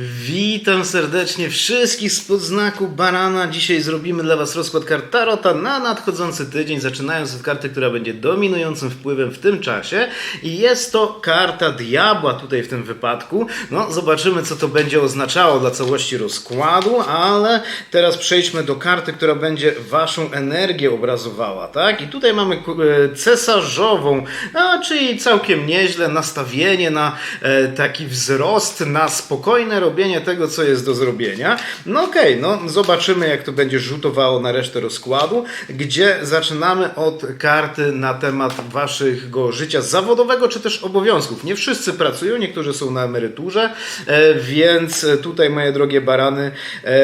Witam serdecznie wszystkich spod znaku Barana. Dzisiaj zrobimy dla Was rozkład kart Tarota na nadchodzący tydzień, zaczynając od karty, która będzie dominującym wpływem w tym czasie. I jest to karta Diabła tutaj w tym wypadku. No, zobaczymy, co to będzie oznaczało dla całości rozkładu, ale teraz przejdźmy do karty, która będzie Waszą energię obrazowała, tak? I tutaj mamy e, cesarzową, a, czyli całkiem nieźle nastawienie na e, taki wzrost, na spokojne robienie tego, co jest do zrobienia. No okej, no zobaczymy, jak to będzie rzutowało na resztę rozkładu, gdzie zaczynamy od karty na temat waszego życia zawodowego, czy też obowiązków. Nie wszyscy pracują, niektórzy są na emeryturze, e, więc tutaj, moje drogie barany, e,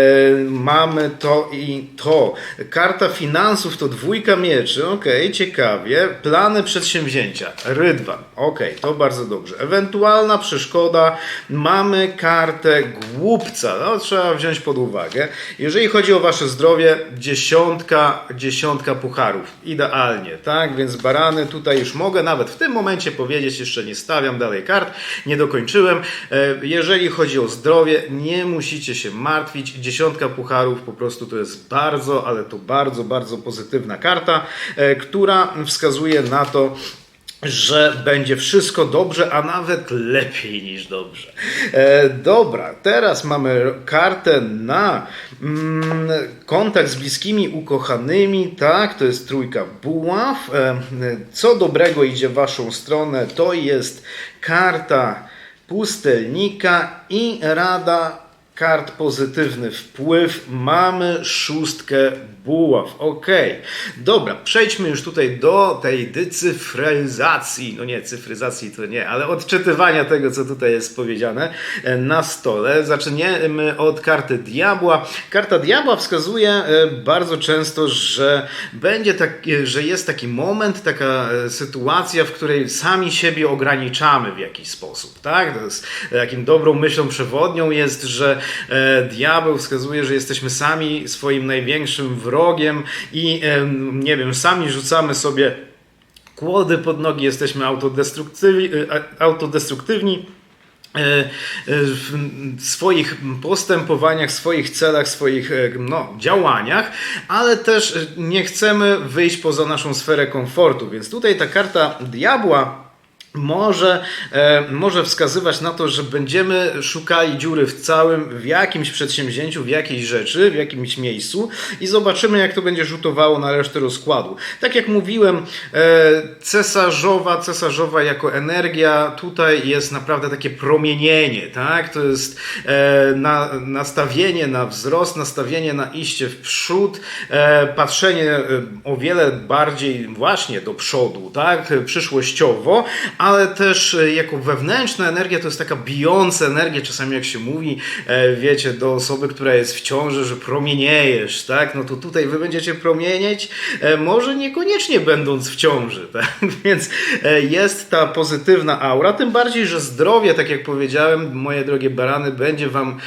mamy to i to. Karta finansów to dwójka mieczy, okej, ciekawie. Plany przedsięwzięcia, rydwan, okej, to bardzo dobrze. Ewentualna przeszkoda, mamy kartę głupca, no, trzeba wziąć pod uwagę. Jeżeli chodzi o wasze zdrowie, dziesiątka, dziesiątka pucharów, idealnie, tak? Więc barany tutaj już mogę nawet w tym momencie powiedzieć, jeszcze nie stawiam dalej kart, nie dokończyłem. E, Jeżeli chodzi o zdrowie, nie musicie się martwić, dziesiątka pucharów po prostu to jest bardzo, ale to bardzo, bardzo pozytywna karta, e, która wskazuje na to, że będzie wszystko dobrze, a nawet lepiej niż dobrze. E, dobra, teraz mamy kartę na mm, kontakt z bliskimi ukochanymi, tak, to jest trójka buław. E, co dobrego idzie w waszą stronę, to jest karta pustelnika i rada kart pozytywny wpływ. Mamy szóstkę buław. Ok, dobra, przejdźmy już tutaj do tej decyfryzacji. No nie, cyfryzacji to nie, ale odczytywania tego, co tutaj jest powiedziane e, na stole. Zaczniemy od karty diabła. Karta diabła wskazuje e, bardzo często, że będzie tak, e, że jest taki moment, taka sytuacja, w której sami siebie ograniczamy w jakiś sposób, tak? To jest takim dobrą myślą przewodnią jest, że diabeł wskazuje, że jesteśmy sami swoim największym wrogiem i e, nie wiem, sami rzucamy sobie kłody pod nogi, jesteśmy autodestruktywni, e, autodestruktywni e, e, w swoich postępowaniach, swoich celach, swoich e, no, działaniach, ale też e, nie chcemy wyjść poza naszą sferę komfortu. Więc tutaj ta karta diabła może, e, może wskazywać na to, że będziemy szukali dziury w całym, w jakimś przedsięwzięciu, w jakiejś rzeczy, w jakimś miejscu i zobaczymy, jak to będzie rzutowało na resztę rozkładu. Tak jak mówiłem, e, cesarzowa, cesarzowa jako energia, tutaj jest naprawdę takie promienienie, tak? To jest e, na, nastawienie na wzrost, nastawienie na iście w przód, patrzenie o wiele bardziej właśnie do przodu, tak? Przyszłościowo, ale też e, jako wewnętrzna energia to jest taka bijąca energia, czasami jak się mówi, e, wiecie, do osoby, która jest w ciąży, że promieniejesz, tak? No to tutaj wy będziecie promienieć, e, może niekoniecznie będąc w ciąży, tak? Więc jest ta pozytywna aura, tym bardziej, że zdrowie, tak jak powiedziałem, moje drogie barany, będzie wam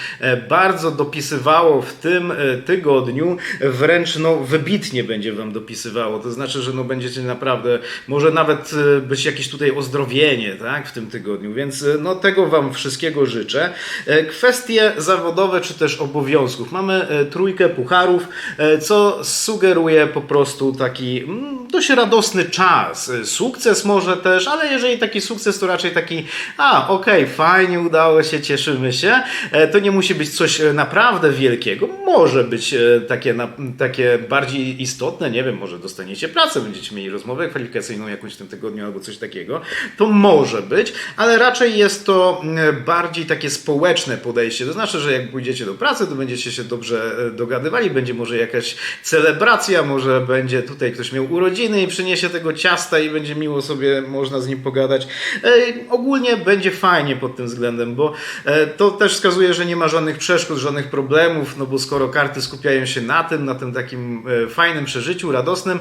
bardzo dopisywało w tym tygodniu, wręcz no wybitnie będzie wam dopisywało, to znaczy, że no będziecie naprawdę, może nawet być jakieś tutaj ozdrowienie, tak, w tym tygodniu, więc e, no tego wam wszystkiego życzę. E, Kwestie zawodowe czy też obowiązków. Mamy e, trójkę pucharów, co sugeruje po prostu taki mm, dość radosny czas. Sukces może też, ale jeżeli taki sukces, to raczej taki, a okej, fajnie, udało się, cieszymy się. To nie musi być coś naprawdę wielkiego. Może być takie, takie bardziej istotne, nie wiem, może dostaniecie pracę, będziecie mieli rozmowę kwalifikacyjną jakąś w tym tygodniu albo coś takiego. To może być, ale raczej jest to mm, bardziej takie społeczne podejście. To znaczy, że jak pójdziecie do pracy, to będziecie się dobrze e, dogadywali, będzie może jakaś celebracja, może będzie tutaj ktoś miał urodziny i przyniesie tego ciasta i będzie miło sobie, można z nim pogadać. E, ogólnie będzie fajnie pod tym względem, bo e, to też wskazuje, że nie ma żadnych przeszkód, żadnych problemów, no bo skoro karty skupiają się na tym, na tym takim fajnym przeżyciu, radosnym,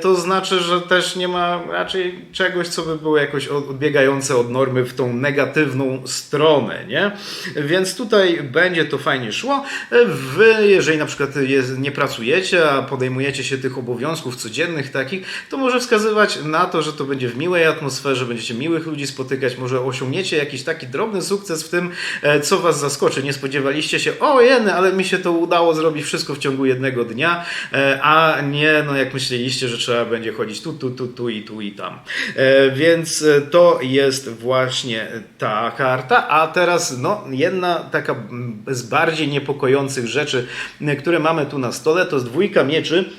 to znaczy, że też nie ma raczej czegoś, co by było jakoś odbiegające od normy w tą negatywną stronę, nie? Więc tutaj będzie to fajnie szło. Wy, jeżeli na przykład nie pracujecie, a podejmujecie się tych obowiązków codziennych takich, to może wskazywać na to, że to będzie w miłej atmosferze, będziecie miłych ludzi spotykać, może osiągniecie jakiś taki drobny sukces w tym, e, co was zaskoczy. Nie spodziewaliście się, o jeny, ale mi się to udało zrobić wszystko w ciągu jednego dnia, e, a nie, no jak myśleliście, że trzeba będzie chodzić tu, tu, tu, tu i tu i tam. E, Więc to jest właśnie ta karta, a teraz no jedna taka z bardziej niepokojących rzeczy, które mamy tu na stole, to jest dwójka mieczy.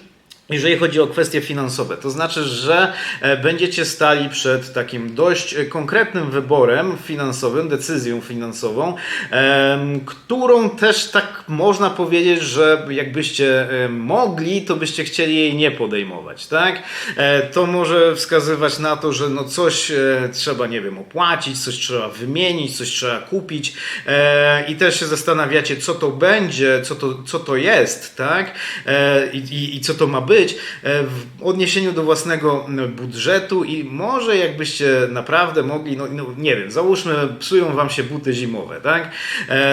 Jeżeli chodzi o kwestie finansowe, to znaczy, że e, będziecie stali przed takim dość konkretnym wyborem finansowym, decyzją finansową, którą też tak można powiedzieć, że jakbyście e, mogli, to byście chcieli jej nie podejmować, tak? E, To może wskazywać na to, że no coś e, trzeba, nie wiem, opłacić, coś trzeba wymienić, coś trzeba kupić i też się zastanawiacie, co to będzie, co to, co to jest, tak? I, i, I co to ma być w odniesieniu do własnego budżetu i może jakbyście naprawdę mogli, no, no nie wiem, załóżmy, psują wam się buty zimowe, tak?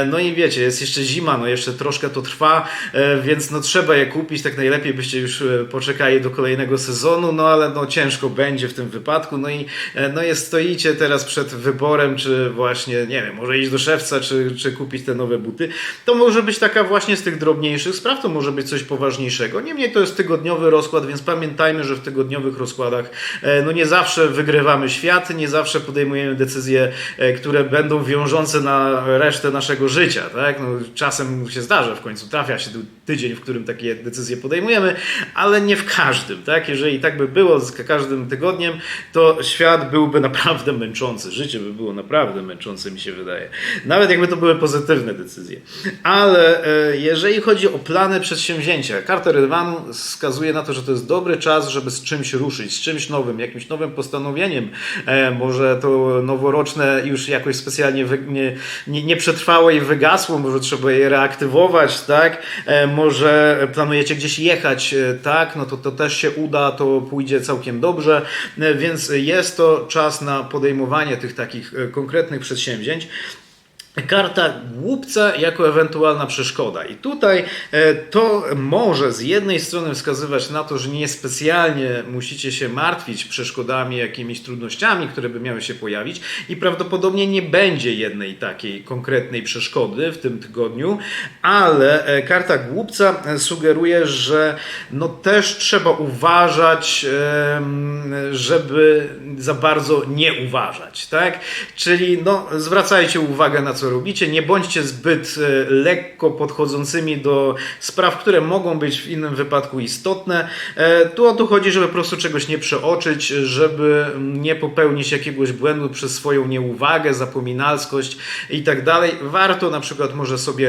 No i wiecie, jest jeszcze zima, no jeszcze troszkę to trwa, e, więc no trzeba je kupić, tak najlepiej byście już e, poczekali do kolejnego sezonu, no ale no ciężko będzie w tym wypadku, no i e, no jest, stoicie teraz przed wyborem, czy właśnie, nie wiem, może iść do szewca, czy, czy kupić te nowe buty. To może być taka właśnie z tych drobniejszych spraw, to może być coś poważniejszego. Niemniej to jest tygodniowy rozkład, więc pamiętajmy, że w tygodniowych rozkładach no nie zawsze wygrywamy świat, nie zawsze podejmujemy decyzje, które będą wiążące na resztę naszego życia. Tak? No, czasem się zdarza, w końcu trafia się tydzień, w którym takie decyzje podejmujemy, ale nie w każdym. Tak? Jeżeli tak by było z każdym tygodniem, to świat byłby naprawdę męczący. Życie by było naprawdę męczące, mi się wydaje. Nawet jakby to były pozytywne decyzje. Ale e, jeżeli chodzi o plany przedsięwzięcia, karta Rydwanu wskazuje na to, że to jest dobry czas, żeby z czymś ruszyć, z czymś nowym, jakimś nowym postanowieniem. E, może to noworoczne już jakoś specjalnie nie, nie, nie przetrwało i wygasło, może trzeba je reaktywować, tak? E, może planujecie gdzieś jechać, e, tak? No to, to też się uda, to pójdzie całkiem dobrze, e, więc jest to czas na podejmowanie tych takich konkretnych przedsięwzięć. Karta głupca jako ewentualna przeszkoda. I tutaj e, to może z jednej strony wskazywać na to, że nie specjalnie musicie się martwić przeszkodami, jakimiś trudnościami, które by miały się pojawić, i prawdopodobnie nie będzie jednej takiej konkretnej przeszkody w tym tygodniu, ale e, karta głupca e, sugeruje, że no też trzeba uważać, żeby za bardzo nie uważać, tak? Czyli no, zwracajcie uwagę na co robicie, nie bądźcie zbyt e, lekko podchodzącymi do spraw, które mogą być w innym wypadku istotne. E, Tu o to chodzi, żeby po prostu czegoś nie przeoczyć, żeby nie popełnić jakiegoś błędu przez swoją nieuwagę, zapominalskość i tak dalej. Warto na przykład może sobie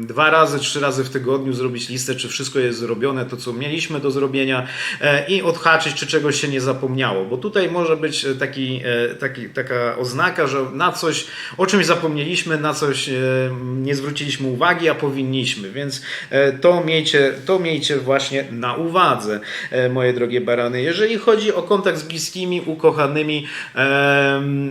dwa razy, trzy razy w tygodniu zrobić listę, czy wszystko jest zrobione, to co mieliśmy do zrobienia e, i odhaczyć, czy czegoś się nie zapomniało, bo tutaj może być taki, taki, taka oznaka, że na coś, o czymś zapomnieliśmy, na coś e, nie zwróciliśmy uwagi, a powinniśmy, więc e, to miejcie, to miejcie właśnie na uwadze, e, moje drogie barany. Jeżeli chodzi o kontakt z bliskimi, ukochanymi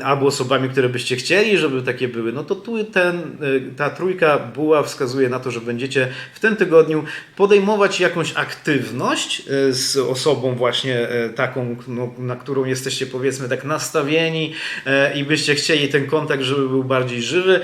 albo osobami, które byście chcieli, żeby takie były, no to tu ten, ta trójka buła wskazuje na to, że będziecie w tym tygodniu podejmować jakąś aktywność z osobą właśnie taką, no, na którą jesteście powiedzmy tak nastawieni i byście chcieli ten kontakt, żeby był bardziej żywy.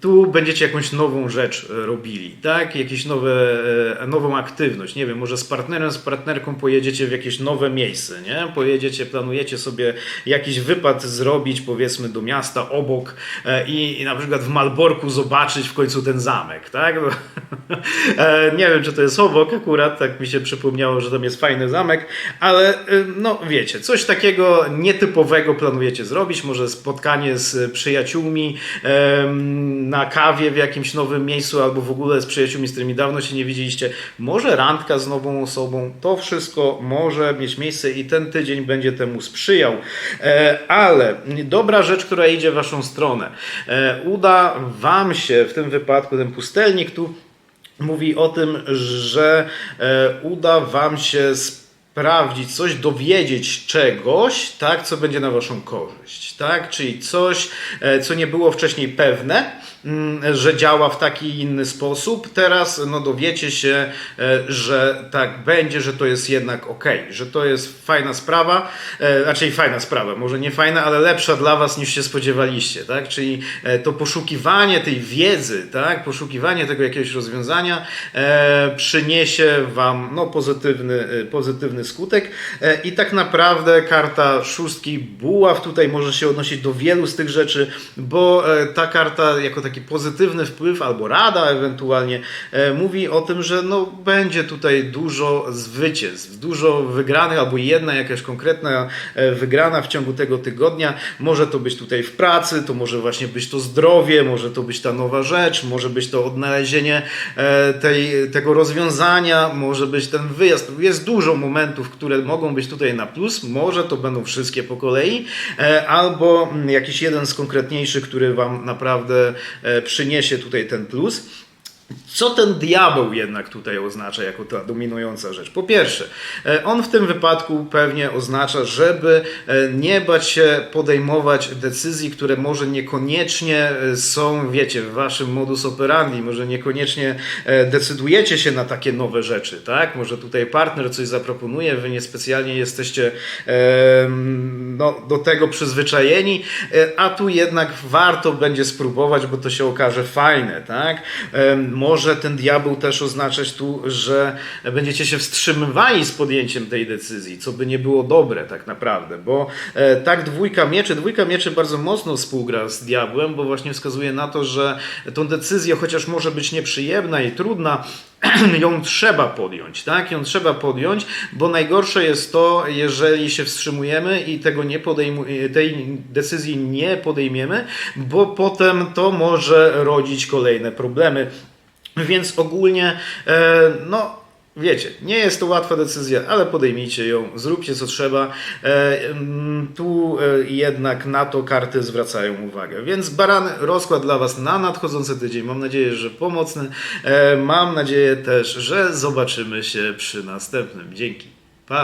Tu będziecie jakąś nową rzecz e, robili, tak? Jakieś nowe, e, nową aktywność. Nie wiem, może z partnerem, z partnerką pojedziecie w jakieś nowe miejsce, nie? Pojedziecie, planujecie sobie jakiś wypad zrobić, powiedzmy do miasta obok e, i, i na przykład w Malborku zobaczyć w końcu ten zamek, tak? Nie wiem, czy to jest obok akurat, tak mi się przypomniało, że tam jest fajny zamek, ale no wiecie, coś takiego nietypowego planujecie zrobić, może spotkanie z przyjaciółmi na kawie w jakimś nowym miejscu, albo w ogóle z przyjaciółmi, z którymi dawno się nie widzieliście, może randka z nową osobą, to wszystko może mieć miejsce i ten tydzień będzie temu sprzyjał. E, ale dobra rzecz, która idzie w waszą stronę. E, uda wam się w tym wypadku ten pustelnik tu mówi o tym, że e, uda Wam się sprawdzić coś, dowiedzieć czegoś, tak, co będzie na Waszą korzyść, tak, czyli coś, e, co nie było wcześniej pewne, że działa w taki inny sposób. Teraz no, dowiecie się, e, że tak będzie, że to jest jednak ok, że to jest fajna sprawa, e, raczej fajna sprawa, może nie fajna, ale lepsza dla Was niż się spodziewaliście, tak? Czyli e, to poszukiwanie tej wiedzy, tak? Poszukiwanie tego jakiegoś rozwiązania przyniesie Wam no, pozytywny, pozytywny skutek i tak naprawdę karta szóstki buław tutaj może się odnosić do wielu z tych rzeczy, bo ta karta jako taki pozytywny wpływ albo rada ewentualnie e, mówi o tym, że no, będzie tutaj dużo zwycięstw, dużo wygranych albo jedna jakaś konkretna e, wygrana w ciągu tego tygodnia. Może to być tutaj w pracy, to może właśnie być to zdrowie, może to być ta nowa rzecz, może być to odnalezienie e, tej, tego rozwiązania, może być ten wyjazd. Jest dużo momentów, które mogą być tutaj na plus, może to będą wszystkie po kolei, albo mm, jakiś jeden z konkretniejszych, który Wam naprawdę przyniesie tutaj ten plus. Co ten diabeł jednak tutaj oznacza jako ta dominująca rzecz? Po pierwsze, e, on w tym wypadku pewnie oznacza, żeby e, nie bać się podejmować decyzji, które może niekoniecznie e, są, wiecie, w waszym modus operandi, może niekoniecznie decydujecie się na takie nowe rzeczy, tak? Może tutaj partner coś zaproponuje, wy niespecjalnie jesteście no, do tego przyzwyczajeni, a tu jednak warto będzie spróbować, bo to się okaże fajne, tak? Em, Może ten diabeł też oznaczać tu, że będziecie się wstrzymywali z podjęciem tej decyzji, co by nie było dobre tak naprawdę, bo e, tak dwójka mieczy, dwójka mieczy bardzo mocno współgra z diabłem, bo właśnie wskazuje na to, że tą decyzję, chociaż może być nieprzyjemna i trudna, ją trzeba podjąć, tak? Ją trzeba podjąć, bo najgorsze jest to, jeżeli się wstrzymujemy i tego nie podejmu- tej decyzji nie podejmiemy, bo potem to może rodzić kolejne problemy. Więc ogólnie, e, no, wiecie, nie jest to łatwa decyzja, ale podejmijcie ją, zróbcie co trzeba. E, mm, tu e, jednak na to karty zwracają uwagę. Więc barany, rozkład dla Was na nadchodzący tydzień. Mam nadzieję, że pomocny. Mam nadzieję też, że zobaczymy się przy następnym. Dzięki.